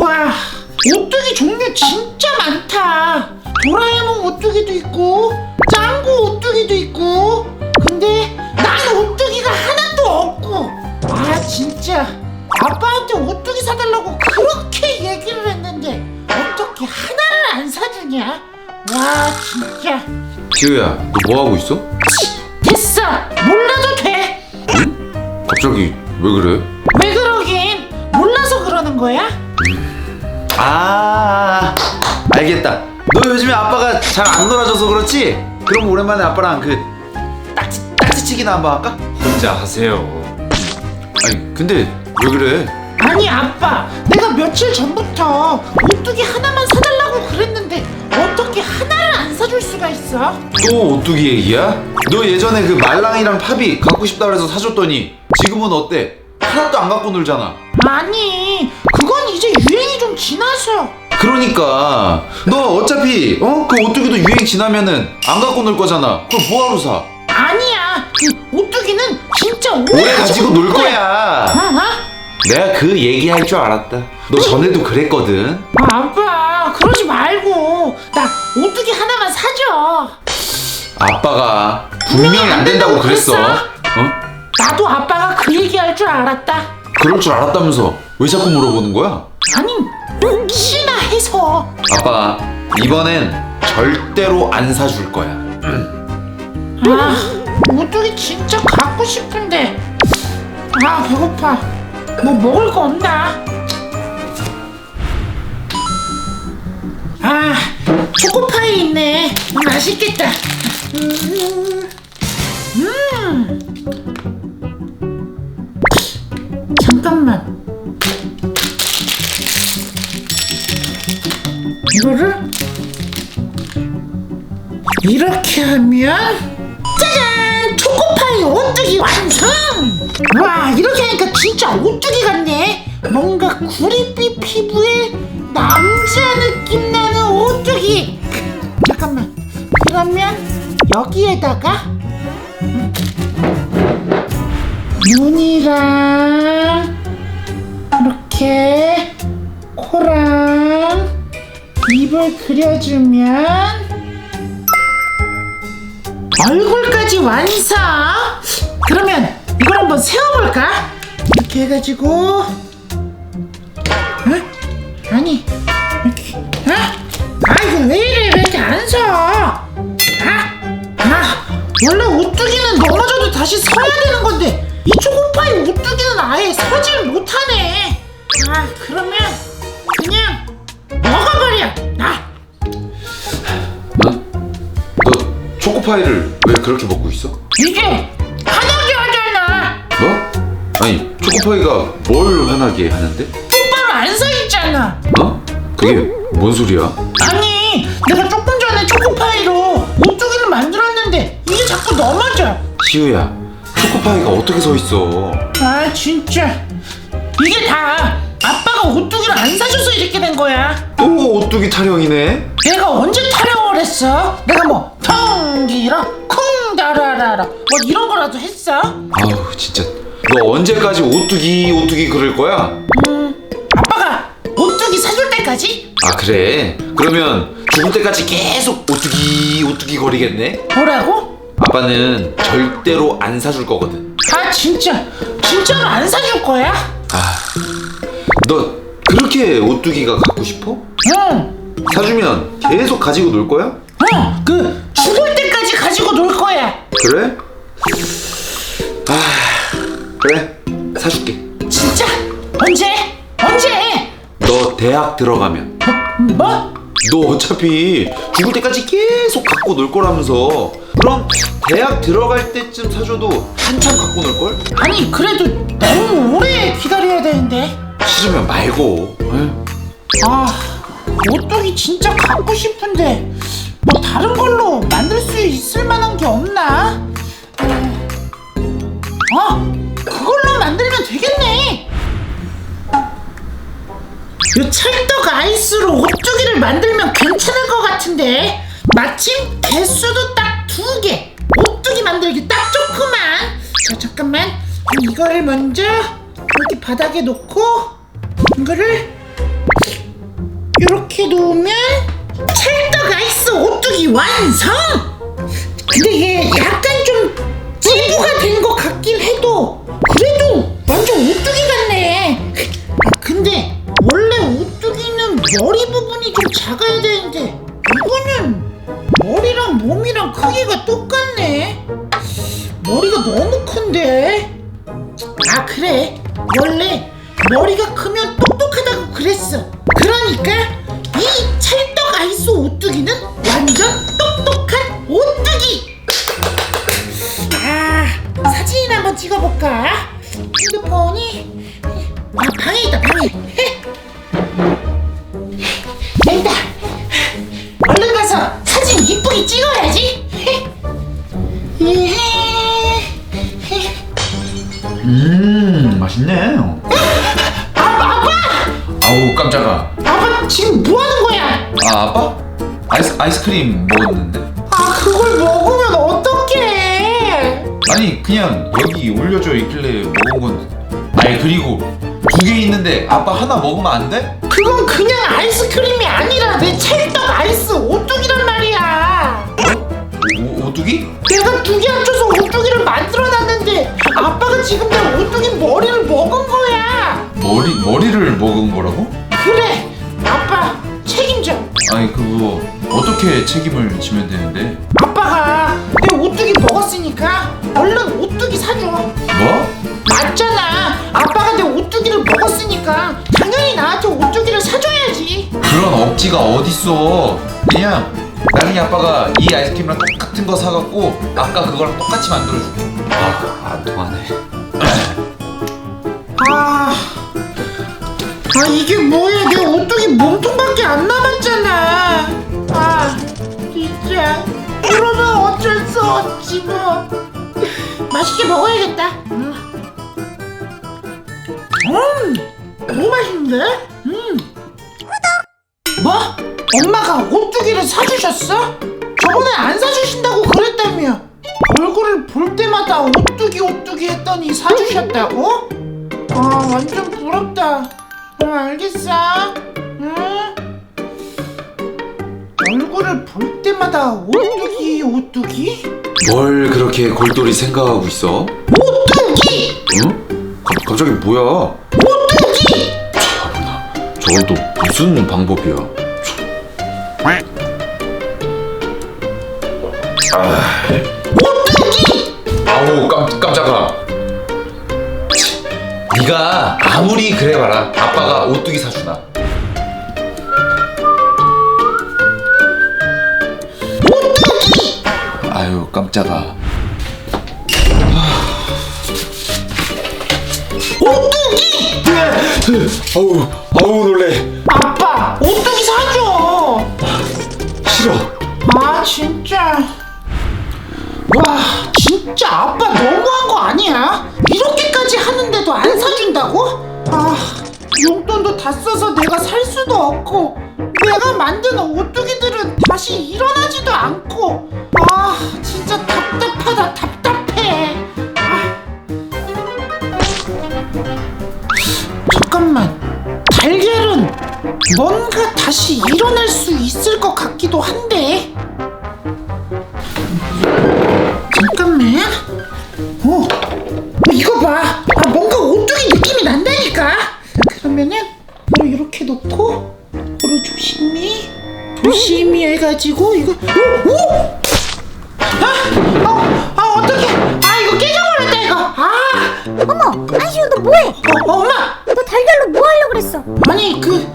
와, 오뚜기 종류 진짜 많다. 도라에몽 오뚜기도 있고, 짱구 오뚜기도 있고. 근데 난 오뚜기가 하나도 없고. 아, 진짜. 아빠한테 오뚜기 사달라고 그렇게 얘기를 했는데 어떻게 하나를 안 사주냐? 와, 진짜. 지우야 너 뭐하고 있어? 됐어. 몰라도 돼. 갑자기 왜 그래? 왜 그러긴? 몰라서 그러는 거야? 아 알겠다 너 요즘에 아빠가 잘 안 놀아줘서 그렇지? 그럼 오랜만에 아빠랑 그 딱지, 딱지치기나 한번 할까? 혼자 하세요. 아니 근데 왜 그래? 아니 아빠 내가 며칠 전부터 오뚜기 하나만 사달라고 그랬는데 어떻게 하나를 안 사줄 수가 있어? 또 오뚜기 얘기야? 너 예전에 그 말랑이랑 팝이 갖고 싶다 그래서 사줬더니 지금은 어때? 하나도 안 갖고 놀잖아 아니 그건 이제 유행이 좀 지나서 그러니까. 너 어차피 어? 그 오뚜기도 유행 지나면은 안 갖고 놀 거잖아. 그럼 뭐하러 사? 아니야. 그 오뚜기는 진짜 오래, 오래 가지고 놀 거야. 어? 어? 내가 그 얘기할 줄 알았다. 너 전에도 그랬거든. 아, 아빠 그러지 말고. 나 오뚜기 하나만 사줘. 아빠가 분명히 안 된다고 그랬어? 어? 나도 아빠가 그 얘기할 줄 알았다 그럴 줄 알았다면서 왜 자꾸 물어보는 거야? 아니 혹시나 해서 아빠 이번엔 절대로 안 사줄 거야 아, 오뚜기 진짜 갖고 싶은데. 아, 배고파. 뭐 먹을 거 없나? 아, 초코파이 있네. 음, 맛있겠다. 음, 음. 이거를 이렇게 하면 짜잔! 초코파이 오뚜기 완성! 와 이렇게 하니까 진짜 오뚜기 같네 뭔가 구릿빛 피부에 남자 느낌 나는 오뚜기 잠깐만 그러면 여기에다가 음, 눈이랑 이렇게 입을 그려주면 얼굴까지 완성! 그러면 이걸 한번 세워볼까? 이렇게 해가지고 응? 아니 이렇게 어? 아 이거 왜 이래 왜 이렇게 안 서? 아? 아 원래 오뚜기는 넘어져도 다시 서야 되는 건데 이 초코파이 오뚜기는 아예 서질 못하네 아 그러면 초코파이를 왜 그렇게 먹고 있어? 이게 화나게 하잖아 뭐? 아니 초코파이가 뭘 화나게 하는데? 똑바로 안 서 있잖아. 어? 그게 뭔 소리야? 아니, 내가 조금 전에 초코파이로 오뚜기를 만들었는데 이게 자꾸 넘어져. 시우야 초코파이가 어떻게 서 있어? 아, 진짜. 이게 다 아빠가 오뚜기를 안 사줘서 이렇게 된 거야. 또 오뚜기 타령이네? 내가 언제 타령을 했어? 내가 뭐 텅기라 쿵다라라라 뭐 이런 거라도 했어? 아우 진짜 너 언제까지 오뚜기 오뚜기 그럴 거야? 아빠가 오뚜기 사줄 때까지? 아 그래 그러면 죽을 때까지 계속 오뚜기 오뚜기 거리겠네? 뭐라고? 아빠는 절대로 안 사줄 거거든 아, 진짜. 진짜로 안 사줄 거야? 너 그렇게 오뚜기가 갖고 싶어? 응. 사주면 계속 가지고 놀 거야? 어, 그 죽을 때까지 가지고 놀 거야. 그래? 아 그래 사줄게 진짜? 언제? 언제? 너 대학 들어가면 뭐? 너 어차피 죽을 때까지 계속 갖고 놀 거라면서 그럼 대학 들어갈 때쯤 사줘도 한참 갖고 놀 걸? 아니 그래도 너무 오래 기다려야 되는데. 싫으면 말고 에휴. 아, 오뚜기 진짜 갖고 싶은데 뭐 다른 걸로 만들 수 있을 만한 게 없나? 어, 그걸로 만들면 되겠네. 이 찰떡 아이스로 오뚜기를 만들면 괜찮을 것 같은데 마침 개수도 딱 두 개. 오뚜기 만들기 딱 좋구만. 자 잠깐만 이거를 먼저 이렇게 바닥에 놓고 이거를 이렇게 놓으면 찰떡 아이스 오뚜기 완성! 근데 얘 약간 좀 찌부가 된 것 같긴 해도 그래도 완전 오뚜기 같네. 아, 근데 원래 오뚜기는 머리 부분이 좀 작아야 되는데 이거는 머리랑 몸이랑 크기가 똑같네. 머리가 너무 큰데? 아 그래. 원래 머리가 크면 똑똑하다고 그랬어. 그러니까 이 찰떡 아이스 오뚜기는 완전 똑똑한 오뚜기! 아 사진 한번 찍어볼까? 핸드폰이 아 방에 있다 방에 아 아빠? 아이스, 아이스크림 먹었는데 아 그걸 먹으면 어떡해 아니 그냥 여기 올려져 있길래 먹은 건 아니 그리고 두 개 있는데 아빠 하나 먹으면 안 돼? 그건 그냥 아이스크림이 아니라 내 찰떡 아이스 오뚜기란 말이야 오, 오뚜기? 내가 두 개 합쳐서 오뚜기를 만들어놨는데 아빠가 지금 내 오뚜기 머리를 먹은 거야 머리, 머리를 먹은 거라고? 그래 아니 그거 어떻게 책임을 지면 되는데? 아빠가 내 오뚜기 먹었으니까 얼른 오뚜기 사줘. 뭐? 맞잖아. 아빠가 내 오뚜기를 먹었으니까 당연히 나한테 오뚜기를 사줘야지. 그런 억지가 어딨어. 그냥 나린이 아빠가 이 아이스크림이랑 똑같은 거 사갖고 아까 그거랑 똑같이 만들어줄게. 아 안 통하네 아 이게 뭐야? 내 오뚜기 몸통밖에 안 남았잖아. 아 진짜. 이러면 어쩔 수 없지 뭐. 맛있게 먹어야겠다. 음, 음 너무 맛있는데? 음. 뭐? 엄마가 오뚜기를 사주셨어? 저번에 안 사주신다고 그랬다며. 얼굴을 볼 때마다 오뚜기 오뚜기 했더니 사주셨다고? 아 완전 부럽다 응 알겠어 응 얼굴을 볼 때마다 오뚜기 오뚜기? 뭘 그렇게 골똘히 생각하고 있어? 오뚜기! 응? 가, 갑자기 뭐야 오뚜기! 바보나 저건 또 무슨 방법이야 오뚜기! 아우 깜, 깜짝아 치, 네가 아무리 그래봐라. 아빠가 오뚜기 사주나. 오뚜기! 아유 깜짝아. 오뚜기! 아우 아우 놀래. 아빠 오뚜기 사줘. 싫어. 아 진짜. 와 진짜 아빠 너무한 거 아니야? 이렇게까지 하는데도 안 사준다고? 아 용돈도 다 써서 내가 살 수도 없고 내가 만든 오뚜기들은 다시 일어나지도 않고 아 진짜 답답하다 답답해 아. 잠깐만 달걀은 뭔가 다시 일어날 이거 봐 아, 뭔가 오뚜기 느낌이 난다니까 그러면은 뭐 이렇게 놓고 코를 조심히 조심히 해가지고 이거 오! 오! 아! 어, 아 어떡해 아 이거 깨져버렸다 이거 아 어머, 안시우 너 뭐해? 어, 엄마 너 달걀로 뭐 하려고 그랬어? 아니 그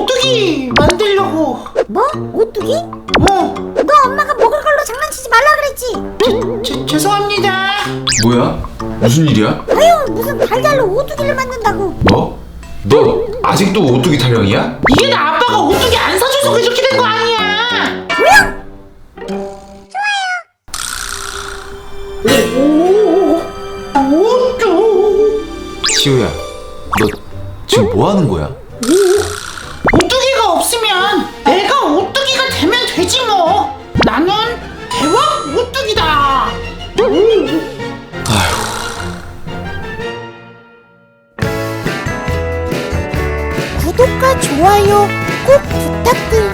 오뚜기 만들려고 뭐? 오뚜기? 어 너 엄마가 먹을 걸로 장난치지 말라 그랬지? 죄, 죄송합니다 뭐야 무슨 일이야 아유, 무슨 달걀로 오뚜기를 만든다고? 뭐? 너 아직도 오뚜기 타령이야? 이게 다 아빠가 오뚜기 안 사줘서 그렇게 된 거 아니야? 오 오뚜 시우야 너 지금 뭐 하는 거야? 구독과 좋아요 꼭 부탁드릴게요.